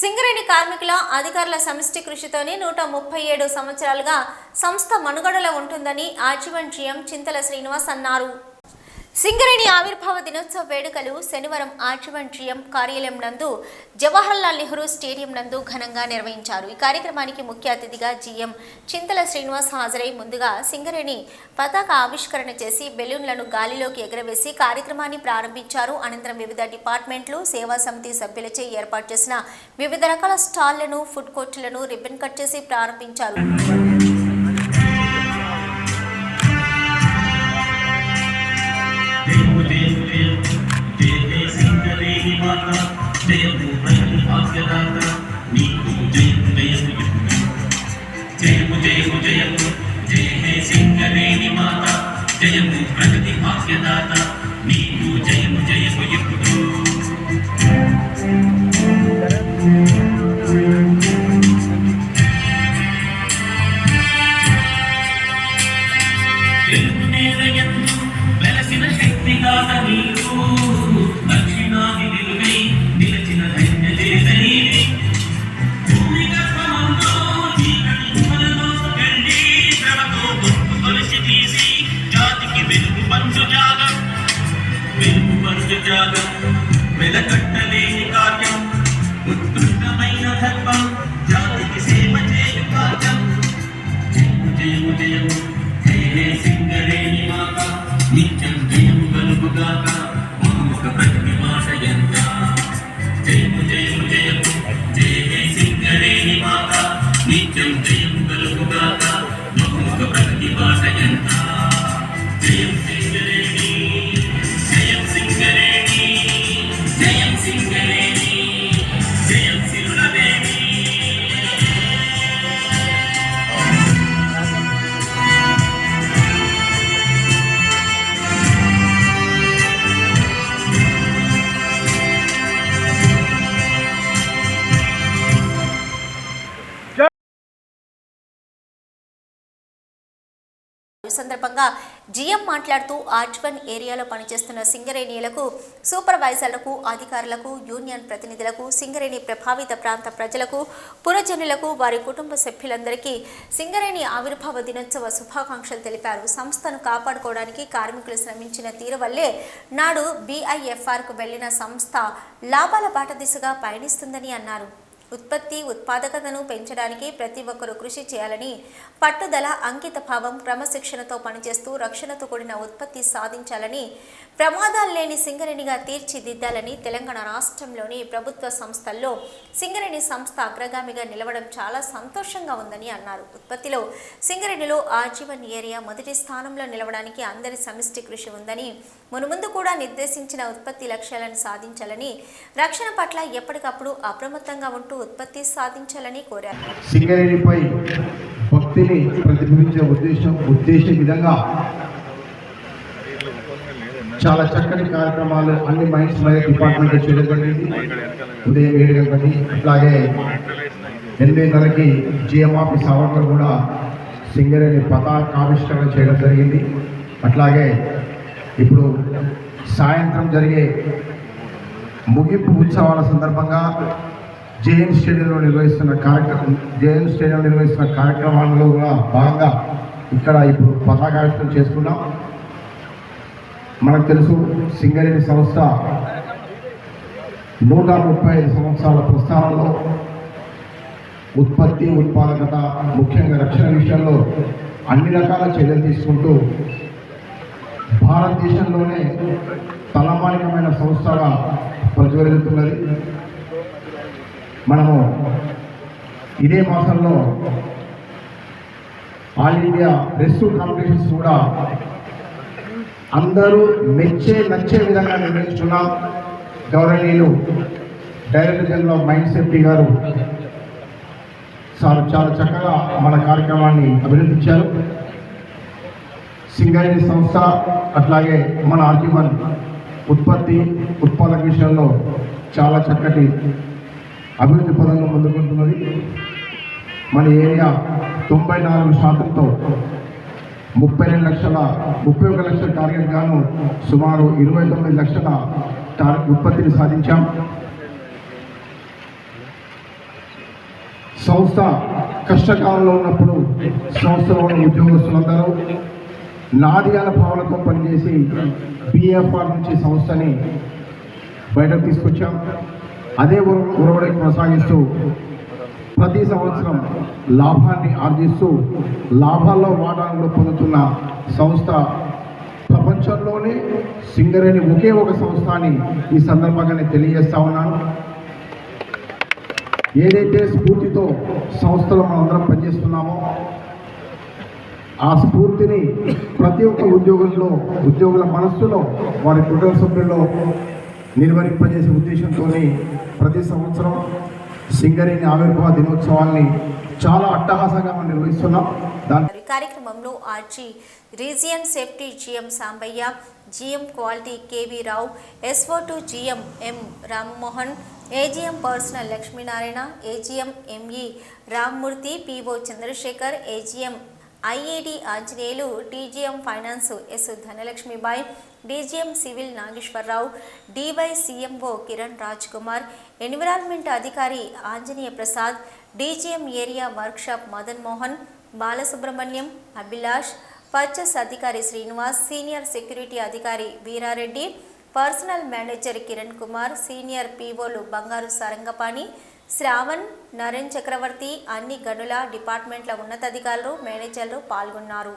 సింగరేణి కార్మికుల అధికారుల సమిష్టి కృషితోనే నూట ముప్పై ఏడు సంవత్సరాలుగా సంస్థ మనుగడలో ఉంటుందని ఆచివన్ జీఎం చింతల శ్రీనివాస్ అన్నారు. సింగరేణి ఆవిర్భావ దినోత్సవ వేడుకలు శనివారం ఆర్చివంట్రియం జీఎం కార్యాలయం నందు జవహర్లాల్ నెహ్రూ స్టేడియం నందు ఘనంగా నిర్వహించారు. ఈ కార్యక్రమానికి ముఖ్య అతిథిగా జీఎం చింతల శ్రీనివాస్ హాజరై ముందుగా సింగరేణి పతాక ఆవిష్కరణ చేసి బెలూన్లను గాలిలోకి ఎగరవేసి కార్యక్రమాన్ని ప్రారంభించారు. అనంతరం వివిధ డిపార్ట్మెంట్లు సేవా సమితి సభ్యులచే ఏర్పాటు చేసిన వివిధ రకాల స్టాళ్ళను ఫుడ్ కోర్టులను రిబ్బన్ కట్ చేసి ప్రారంభించారు. సింగరేణి మాత జయము ప్రతి భాగ్యదాత నీకు జయము జయము జయము జయము జయము జయ హే సింగరేణి మాత జయము ప్రగతి భాగ్యదాత నీకు జయము జయము ఎప్పుడు వెలకట్టలేని కార్యం ఉత్కృష్టమైన ధర్మం జాతికి సేవ చేయు కార్యం. జయము జయము జయము జయ హే సింగరేణి మాత నిత్యం జయము కలుగుగాక మమ్ముక ప్రతి మాట ఎంత. జయము జయము జయము జయ హే సింగరేణి మాత నిత్యం జయము కలుగుగాక మమ్ముక ప్రతి మాట ఎంత. జయం సింగరేణి ఈ సందర్భంగా జిఎం మాట్లాడుతూ ఆర్జ్వన్ ఏరియాలో పనిచేస్తున్న సింగరేణిలకు సూపర్వైజర్లకు అధికారులకు యూనియన్ ప్రతినిధులకు సింగరేణి ప్రభావిత ప్రాంత ప్రజలకు పురజనులకు వారి కుటుంబ సభ్యులందరికీ సింగరేణి ఆవిర్భావ దినోత్సవ శుభాకాంక్షలు తెలిపారు. సంస్థను కాపాడుకోవడానికి కార్మికులు శ్రమించిన తీరు వల్లే నాడు బీఐఎఫ్ఆర్కు వెళ్ళిన సంస్థ లాభాల బాట దిశగా పయనిస్తుందని అన్నారు. ఉత్పత్తి ఉత్పాదకతను పెంచడానికి ప్రతి ఒక్కరూ కృషి చేయాలని పట్టుదల అంకిత భావం క్రమశిక్షణతో పనిచేస్తూ రక్షణతో కూడిన ఉత్పత్తి సాధించాలని ప్రమాదాలు లేని సింగరేణిగా తీర్చిదిద్దాలని తెలంగాణ రాష్ట్రంలోని ప్రభుత్వ సంస్థల్లో సింగరేణి సంస్థ అగ్రగామిగా నిలవడం చాలా సంతోషంగా ఉందని అన్నారు. ఉత్పత్తిలో సింగరేణిలో ఆజీవన్ ఏరియా మొదటి స్థానంలో నిలవడానికి అందరి సమిష్టి కృషి ఉందని మునుముందు కూడా నిర్దేశించిన ఉత్పత్తి లక్ష్యాలను సాధించాలని రక్షణ పట్ల ఎప్పటికప్పుడు అప్రమత్తంగా ఉంటూ ఉత్పత్తి సాధించాలని కోరారు. సింగరేణిపై భక్తిని ప్రతిబింబించే ఉద్దేశం ఉద్దేశ విధంగా చాలా చక్కటి కార్యక్రమాలు అన్ని మైన్స్ మరియు డిపార్ట్మెంట్ చేయబడింది. ఉదయం ఏడు గంటలకి అట్లాగే ఎనిమిదిన్నరకి జిఎం ఆఫీస్ అవర్లో కూడా సింగరేణి పతాకావిష్కరణ చేయడం జరిగింది. అట్లాగే ఇప్పుడు సాయంత్రం జరిగే ముగింపు ఉత్సవాల సందర్భంగా జేఎన్ స్టేడియంలో నిర్వహిస్తున్న కార్యక్రమం జేఎన్ స్టేడియంలో నిర్వహిస్తున్న కార్యక్రమాల్లో కూడా భాగంగా ఇక్కడ ఇప్పుడు పతాకావిష్కరణ చేసుకున్నాం. మనకు తెలుసు సింగరేణి సంస్థ నూట ముప్పై ఐదు సంవత్సరాల ప్రస్థానంలో ఉత్పత్తి ఉత్పాదకత ముఖ్యంగా రక్షణ విషయంలో అన్ని రకాల చర్యలు తీసుకుంటూ భారతదేశంలోనే తలమానికమైన సంస్థగా ప్రజ్వరిల్లుతున్నది మనము ఇదే మాసంలో ఆల్ ఇండియా రెస్క్యూ కాంపిటీషన్స్ కూడా అందరూ మెచ్చే నచ్చే విధంగా నిర్వహిస్తున్నాం గౌరవనీయులు director general of mines safety గారు సార్ చాలా చక్కగా మన కార్యక్రమాన్ని అభినందించారు. సింగరేణి సంస్థ అట్లాగే మన ఆర్జీవన్ ఉత్పత్తి ఉత్పాదక విషయంలో చాలా చక్కటి అభివృద్ధి పదంగా ముందుకుంటున్నది. మన ఏరియా తొంభై నాలుగు శాతంతో ముప్పై రెండు లక్షల ముప్పై ఒక లక్షల టార్గెట్ గాను సుమారు ఇరవై తొమ్మిది లక్షల టార్ ఉత్పత్తిని సాధించాం. సంస్థ కష్టకాలంలో ఉన్నప్పుడు సంస్థలో ఉన్న ఉద్యోగస్తులందరూ నాదిగాల అన్న భావనతో పనిచేసి బిఎఫ్ఆర్ నుంచి సంస్థని బయటకు తీసుకొచ్చాం. అదే ఉర- ఉరవడి కొనసాగిస్తూ ప్రతి సంవత్సరం లాభాన్ని ఆర్జిస్తూ లాభాల్లో వాటాను కూడా పొందుతున్న సంస్థ ప్రపంచంలోనే సింగరేణి ఒకే ఒక సంస్థ అని ఈ సందర్భంగానే తెలియజేస్తా ఉన్నాను. ఏదైతే స్ఫూర్తితో సంస్థలో మనందరం పనిచేస్తున్నామో ఆ స్ఫూర్తిని ప్రతి ఒక్క ఉద్యోగుల్లో ఉద్యోగుల మనస్సులో వారి కుటుంబ సభ్యుల్లో నిర్వహింపజేసే ఉద్దేశంతో ప్రతి సంవత్సరం సింగరేణి ఆవిర్భావ దినోత్సవాన్ని చాలా అట్టహాసంగా మనం నిర్వహిస్తున్నాం. దాని కార్యక్రమంలో RG region safety GM Sambaiah GM quality KV Rao SO to GM M Rammohan AGM personnel Lakshminarayana AGM ME Rammurthy PO Chandrasekhar AGM IAD Anjaneyulu TGM finance S Dhanalakshmibai DGM civil Nageswararao DYCMO Kiran Raj Kumar environment అధికారి Anjaneya Prasad DGM area workshop Madan Mohan Balasubramanyam Abhilash purchase అధికారి Srinivas senior security అధికారి Veerareddy personnel manager Kiran Kumar senior పీఓలు Bangaru Sarangapani Shravan Naren చక్రవర్తి అన్ని గనుల డిపార్ట్మెంట్ల ఉన్నతాధికారులు మేనేజర్లు పాల్గొన్నారు.